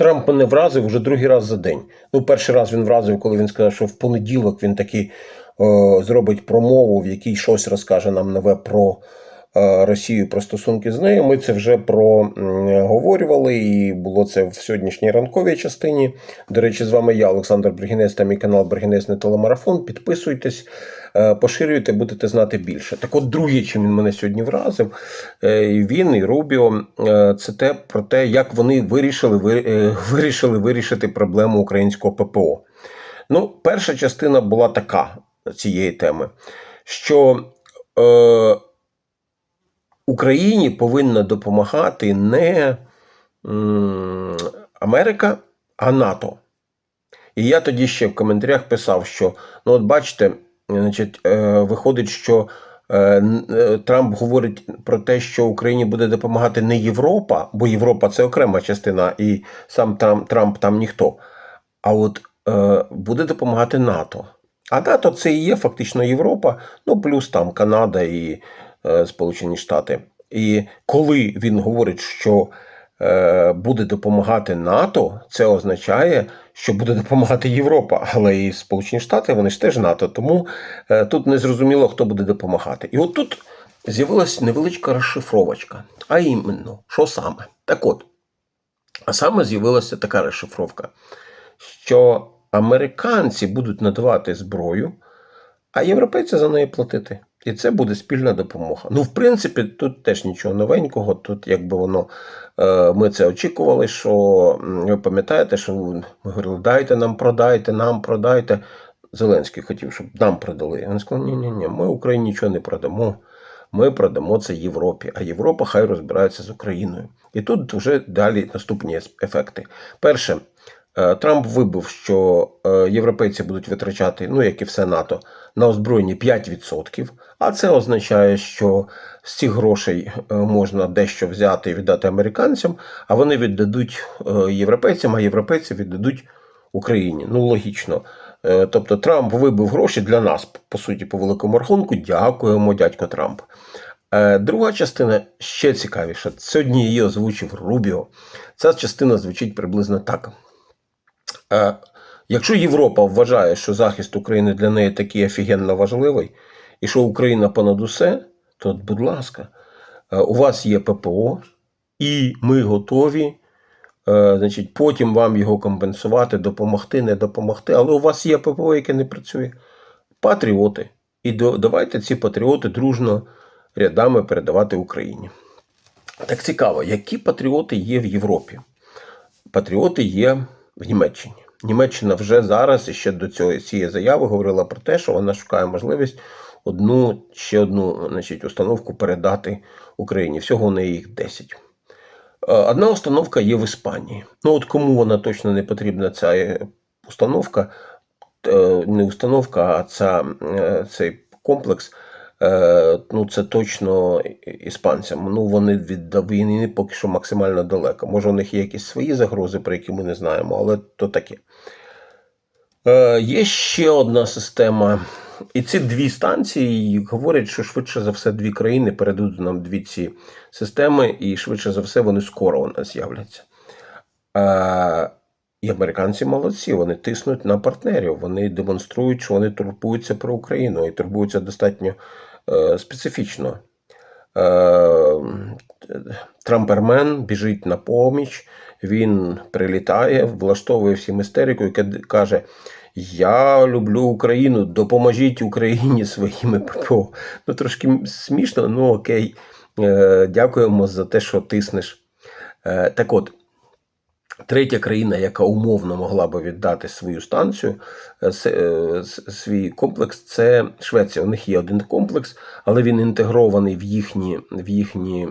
Трамп мене вразив вже другий раз за день. Ну, перший раз він вразив, коли він сказав, що в понеділок він таки е, зробить промову, в якій щось розкаже нам нове про Росію, про стосунки з нею. Ми це вже проговорювали, і було це в сьогоднішній ранковій частині. До речі, з вами я, Олександр Бригінець, та мій канал Бригінець на телемарафон. Підписуйтесь. е, Поширюйте, будете знати більше. Так от, другий, чим він мене сьогодні вразив, е, і він і Рубіо, е, це те про те, як вони вирішили, е, вирішили вирішити проблему українського ППО. Ну, перша частина була така цієї теми, що е, Україні повинна допомагати не Америка, а НАТО. І я тоді ще в коментарях писав, що ну, от бачите, значить, е, виходить, що е, е, Трамп говорить про те, що Україні буде допомагати не Європа, бо Європа це окрема частина, і сам там Трамп там ніхто. А от буде допомагати НАТО. А НАТО це і є фактично Європа, ну плюс там Канада і Сполучені Штати. І коли він говорить, що е, буде допомагати НАТО, це означає, що буде допомагати Європа, але і Сполучені Штати вони ж теж НАТО. Тому е, тут не зрозуміло, хто буде допомагати. І от тут з'явилась невеличка розшифровочка. А іменно, що саме? Так от, а саме з'явилася така розшифровка, що американці будуть надавати зброю, а європейці за неї платити. І це буде спільна допомога. Ну, в принципі, тут теж нічого новенького. Тут, якби воно е, ми це очікували, що ви пам'ятаєте, що ми говорили, дайте нам, продайте, нам продайте. Зеленський хотів, щоб нам продали. Він сказав, ні, ні, ні, ми Україні нічого не продамо. Ми продамо це Європі, а Європа хай розбирається з Україною. І тут вже далі наступні ефекти. Перше, Трамп вибив, що е, європейці будуть витрачати, ну як і все НАТО, на озброєння 5%. А це означає, що з цих грошей е, можна дещо взяти і віддати американцям, а вони віддадуть е, європейцям, а європейці віддадуть Україні. Ну, логічно. Е, Тобто Трамп вибив гроші для нас, по суті, по великому рахунку. Дякуємо, дядько Трамп. Е, Друга частина ще цікавіша. Сьогодні її озвучив Рубіо. Ця частина звучить приблизно так. Е, Якщо Європа вважає, що захист України для неї такий офігенно важливий, і що Україна понад усе, то, будь ласка, е, у вас є ППО, і ми готові е, значить, потім вам його компенсувати, допомогти, не допомогти. Але у вас є ППО, яке не працює. Патріоти. І давайте ці патріоти дружно рядами передавати Україні. Так цікаво, які патріоти є в Європі? Патріоти є в Німеччині. Німеччина вже зараз і ще до цього цієї заяви говорила про те, що вона шукає можливість одну ще одну значить, установку передати Україні. Всього у неї їх 10. Е, Одна установка є в Іспанії. Ну от кому вона точно не потрібна, ця установка, е, не установка, а ця, е, цей комплекс. Е, Ну, це точно іспанцям. Ну, вони від війни поки що максимально далеко. Може, у них є якісь свої загрози, про які ми не знаємо, але то таке. Е, Є ще одна система. І ці дві станції говорять, що швидше за все дві країни передадуть нам дві ці системи, і швидше за все вони скоро у нас з'являться. Е, І американці молодці, вони тиснуть на партнерів, вони демонструють, що вони турбуються про Україну і турбуються достатньо специфічно. Е, Трампермен біжить на поміч, він прилітає, влаштовує всім істерику і каже: Я люблю Україну, допоможіть Україні своїми ППО. Ну, трошки смішно, ну окей. Е, Дякуємо за те, що тиснеш. Е, Так от, Третя країна, яка умовно могла би віддати свою станцію, е, е, свій комплекс, це Швеція. У них є один комплекс, але він інтегрований в їхні, в їхні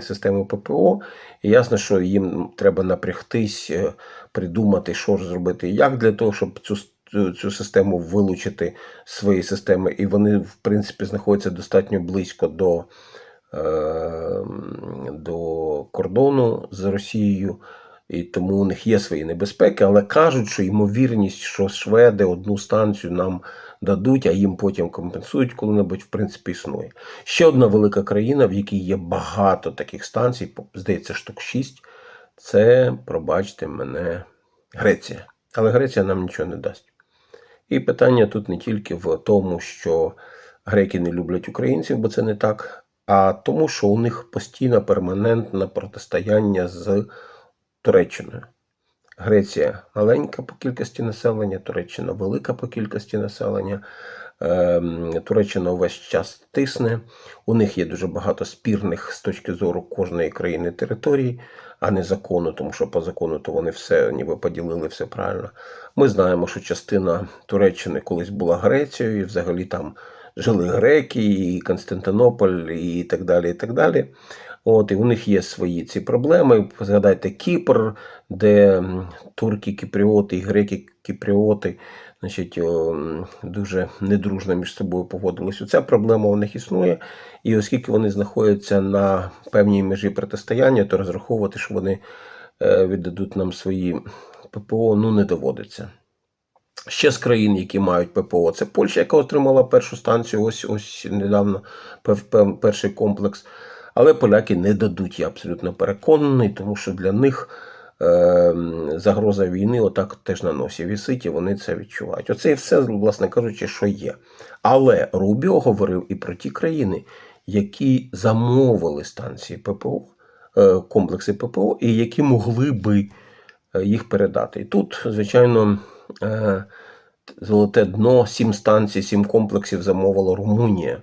системи ППО. І ясно, що їм треба напрягтись, е, придумати, що зробити, і як для того, щоб цю цю, систему вилучити з своєї системи. І вони, в принципі, знаходяться достатньо близько до, до кордону з Росією. І тому у них є свої небезпеки, але кажуть, що ймовірність, що шведи одну станцію нам дадуть, а їм потім компенсують коли-небудь, в принципі, існує. Ще одна велика країна, в якій є багато таких станцій, здається, штук 6, це, пробачте мене, Греція. Але Греція нам нічого не дасть. І питання тут не тільки в тому, що греки не люблять українців, бо це не так, а тому, що у них постійно перманентне протистояння з Туреччиною. Греція маленька по кількості населення, Туреччина велика по кількості населення. Ем, Туреччина увесь час тисне. У них є дуже багато спірних з точки зору кожної країни територій, а не закону, тому що по закону то вони все ніби поділили все правильно. Ми знаємо, що частина Туреччини колись була Грецією, і взагалі там жили греки, і Константинополь, і так далі. і так далі. От, і у них є свої ці проблеми. Згадайте Кіпр, де турки кіпріоти і греки кіпріоти значить, дуже недружно між собою поводились. Ця проблема у них існує. І оскільки вони знаходяться на певній межі протистояння, то розраховувати, що вони е, віддадуть нам свої ППО, ну не доводиться. Ще з країн, які мають ППО, це Польща, яка отримала першу станцію, ось ось недавно перший комплекс. Але поляки не дадуть, я абсолютно переконаний, тому що для них е, загроза війни отак теж на носі вісить, і вони це відчувають. Оце і все, власне кажучи, що є. Але Рубіо говорив і про ті країни, які замовили станції ППО, е, комплекси ППО, і які могли би е, їх передати. І тут, звичайно, е, золоте дно, сім станцій, сім комплексів замовила Румунія.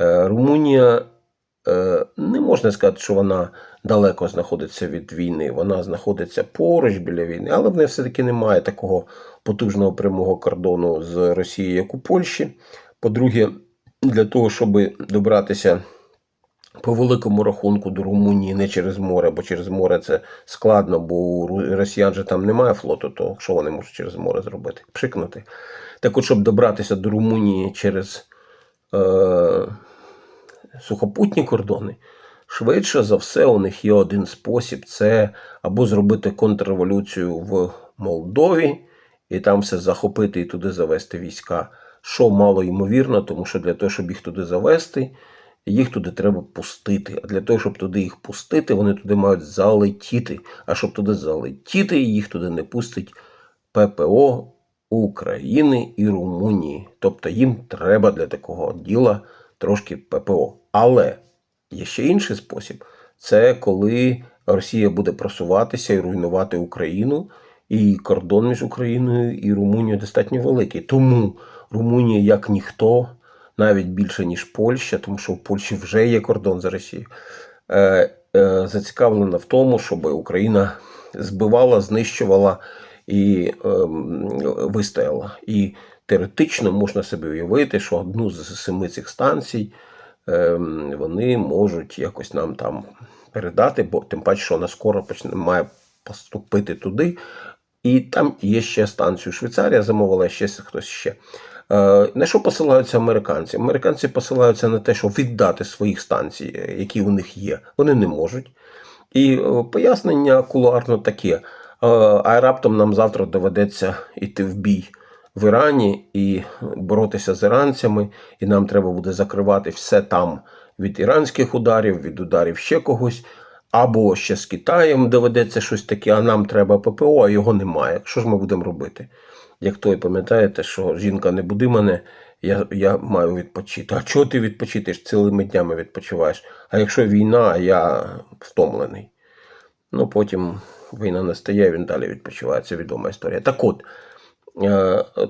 Е, Румунія не можна сказати, що вона далеко знаходиться від війни. Вона знаходиться поруч біля війни, але в неї все-таки немає такого потужного прямого кордону з Росією, як у Польщі. По-друге, для того, щоб добратися по великому рахунку до Румунії не через море, бо через море це складно, бо у росіян же там немає флоту, то що вони можуть через море зробити? Пшикнути. Так от, щоб добратися до Румунії через е, сухопутні кордони, швидше за все, у них є один спосіб: це або зробити контрреволюцію в Молдові і там все захопити і туди завести війська. Що мало ймовірно, тому що для того, щоб їх туди завести, їх туди треба пустити. А для того, щоб туди їх пустити, вони туди мають залетіти. А щоб туди залетіти, їх туди не пустить ППО України і Румунії. Тобто їм треба для такого діла трошки ППО. Але є ще інший спосіб: це коли Росія буде просуватися і руйнувати Україну, і кордон між Україною і Румунією достатньо великий. Тому Румунія, як ніхто, навіть більше ніж Польща, тому що в Польщі вже є кордон з Росією, е, е, зацікавлена в тому, щоб Україна збивала, знищувала і ем, вистояла. І теоретично можна собі уявити, що одну з семи цих станцій ем, вони можуть якось нам там передати, бо тим паче, що вона скоро почне має поступити туди. І там є ще станцію Швейцарія, замовила ще хтось ще. Е, На що посилаються американці? Американці посилаються на те, щоб віддати своїх станцій, які у них є. Вони не можуть. І е, пояснення кулуарно таке: е, а раптом нам завтра доведеться йти в бій в Ірані і боротися з іранцями, і нам треба буде закривати все там від іранських ударів, від ударів ще когось. Або ще з Китаєм доведеться щось таке, а нам треба ППО, а його немає. Що ж ми будемо робити? Як той пам'ятаєте, що жінка не буди мене, я, я маю відпочити. А чого ти відпочити? Ж цілими днями відпочиваєш? А якщо війна, я втомлений. Ну, потім війна настає, він далі відпочиває. Це відома історія. Так от,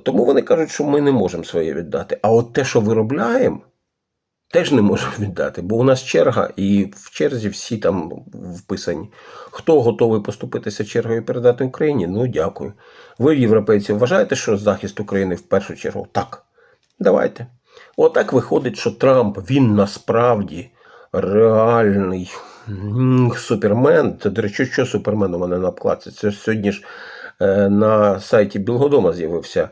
тому вони кажуть, що ми не можемо своє віддати. А от те, що виробляємо, теж не можемо віддати, бо у нас черга, і в черзі всі там вписані. Хто готовий поступитися чергою і передати Україні? Ну, дякую. Ви, європейці, вважаєте, що захист України в першу чергу? Так. Давайте. Отак виходить, що Трамп він насправді реальний супермен. До речі, що супермен у мене на обкладці? Це сьогодні ж е, на сайті Білгодома з'явився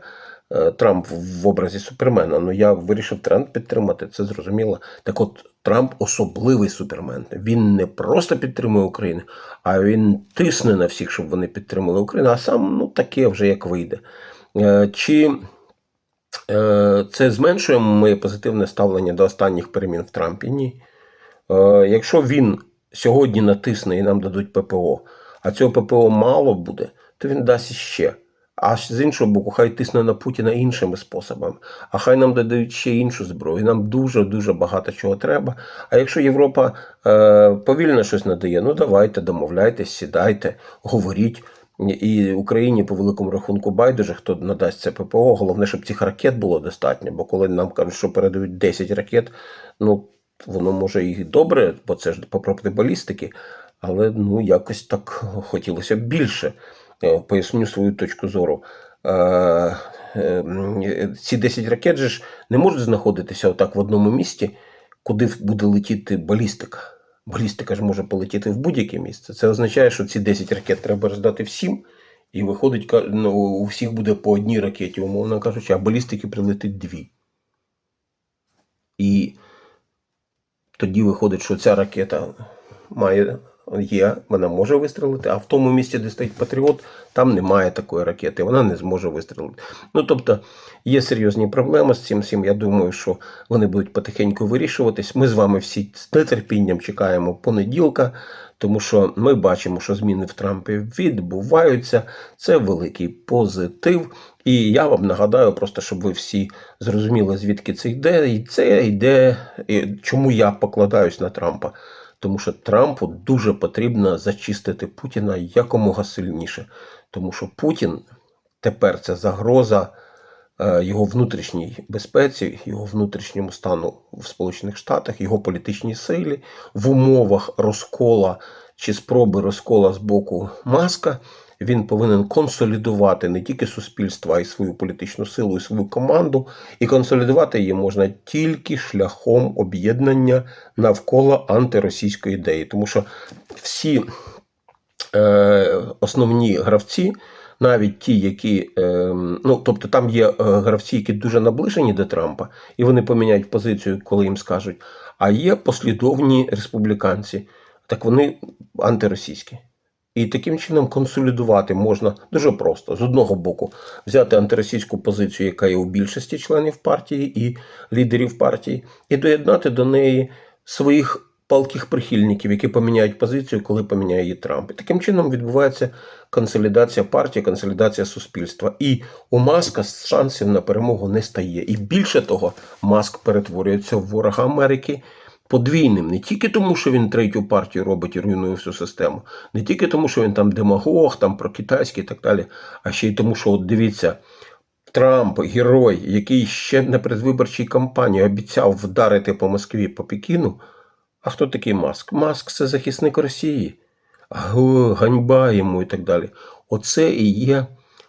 е, Трамп в образі супермена. Ну я вирішив тренд підтримати, це зрозуміло. Так от Трамп особливий супермен. Він не просто підтримує Україну, а він тисне на всіх, щоб вони підтримали Україну, а сам ну таке вже як вийде. Е, Чи е, це зменшує моє позитивне ставлення до останніх перемін в Трампі? Ні. Е, Якщо він сьогодні натисне і нам дадуть ППО, а цього ППО мало буде, то він дасть іще. А з іншого боку, хай тисне на Путіна іншими способами. А хай нам додають ще іншу зброю. Нам дуже дуже багато чого треба. А якщо Європа е, повільно щось надає, ну давайте, домовляйтесь, сідайте, говоріть. І Україні по великому рахунку байдуже, хто надасть це ППО. Головне, щоб цих ракет було достатньо. Бо коли нам кажуть, що передають 10 ракет, ну воно може і добре, бо це ж по балістики, але ну якось так хотілося б більше. Е, Поясню свою точку зору. Е, е, Ці 10 ракет же ж не можуть знаходитися отак в одному місці, куди буде летіти балістика. Балістика ж може полетіти в будь-яке місце. Це означає, що ці 10 ракет треба роздати всім, і виходить, ну, у всіх буде по одній ракеті, умовно кажучи, а балістики прилетить дві. І тоді виходить, що ця ракета має, є, вона може вистрілити, а в тому місці, де стоїть Патріот, там немає такої ракети, вона не зможе вистрілити. Ну тобто є серйозні проблеми з цим всім. Я думаю, що вони будуть потихеньку вирішуватись. Ми з вами всі з нетерпінням чекаємо понеділка, тому що ми бачимо, що зміни в Трампі відбуваються. Це великий позитив. І я вам нагадаю, просто щоб ви всі зрозуміли, звідки це йде. І це йде, і чому я покладаюсь на Трампа. Тому що Трампу дуже потрібно зачистити Путіна якомога сильніше. Тому що Путін тепер це загроза е, його внутрішній безпеці, його внутрішньому стану в Сполучених Штатах, його політичній силі в умовах розкола чи спроби розкола з боку Маска. Він повинен консолідувати не тільки суспільство, а й свою політичну силу і свою команду. І консолідувати її можна тільки шляхом об'єднання навколо антиросійської ідеї. Тому що всі е, основні гравці, навіть ті, які, е, ну тобто там є е, гравці, які дуже наближені до Трампа, і вони поміняють позицію, коли їм скажуть. А є послідовні республіканці, так вони антиросійські. І таким чином консолідувати можна дуже просто. З одного боку, взяти антиросійську позицію, яка є у більшості членів партії і лідерів партії, і доєднати до неї своїх палких прихильників, які поміняють позицію, коли поміняє її Трамп. І таким чином відбувається консолідація партії, консолідація суспільства. І у Маска шансів на перемогу не стає. І більше того, Маск перетворюється в ворога Америки подвійним, не тільки тому, що він третю партію робить і руйнує всю систему, не тільки тому, що він там демагог, там про китайський і так далі, а ще й тому, що от дивіться. Трамп, герой, який ще на передвиборчій кампанії обіцяв вдарити по Москві по Пекіну. А хто такий Маск? Маск це захисник Росії. Ганьба йому і так далі. Оце і є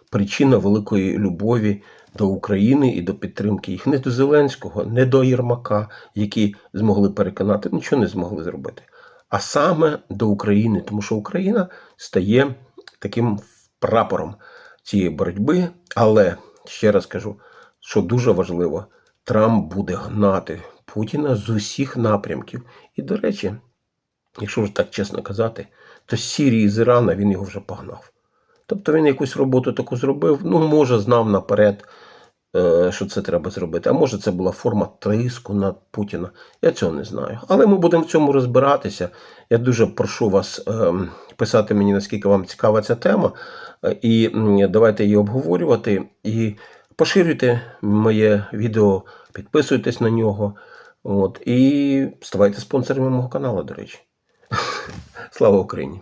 причина великої любові до України і до підтримки їх не до Зеленського, не до Єрмака, які змогли переконати, нічого не змогли зробити. А саме до України, тому що Україна стає таким прапором цієї боротьби. Але ще раз кажу, що дуже важливо, Трамп буде гнати Путіна з усіх напрямків. І, до речі, якщо вже так чесно казати, то з Сірії з Ірана він його вже погнав. Тобто він якусь роботу таку зробив, ну, може, знав наперед, що це треба зробити. А може, це була форма тиску на Путіна. Я цього не знаю. Але ми будемо в цьому розбиратися. Я дуже прошу вас ем, писати мені, наскільки вам цікава ця тема. Е, І давайте її обговорювати. І поширюйте моє відео, підписуйтесь на нього. От, і ставайте спонсорами мого каналу, до речі. Слава Україні!